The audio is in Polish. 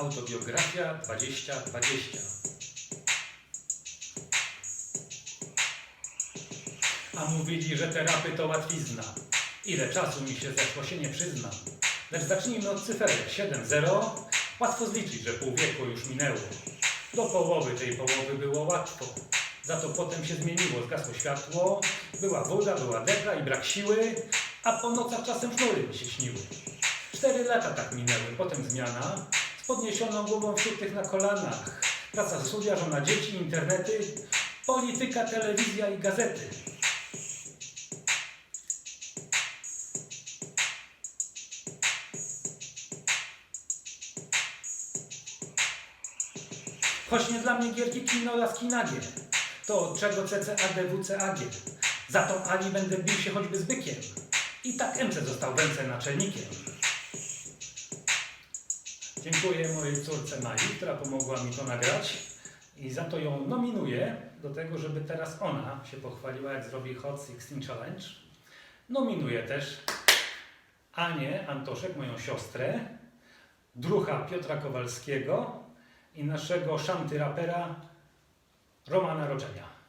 Autobiografia 2020. A mówili, że te rapy to łatwizna. Ile czasu mi się zeszło, się nie przyznam. Lecz zacznijmy od cyferek 7-0. Łatwo zliczyć, że pół wieku już minęło. Do połowy tej połowy było łatwo. Za to potem się zmieniło, zgasło światło. Była woda, była depra i brak siły. A po nocach czasem sznury mi się śniły. Cztery lata tak minęły, potem zmiana. Podniesioną głową wśród tych na kolanach. Praca, studia, żona, dzieci, internety. Polityka, telewizja i gazety. Choć nie dla mnie gierki kino, laski nagie. To czego CCAD, WCAG. Za tą Ali będę bił się choćby z bykiem. I tak MC został węce naczelnikiem. Dziękuję mojej córce Mai, która pomogła mi to nagrać. I za to ją nominuję do tego, żeby teraz ona się pochwaliła, jak zrobi Hot 16 Challenge. Nominuję też Anię Antoszek, moją siostrę, drucha Piotra Kowalskiego i naszego szanty rapera Romana Roczenia.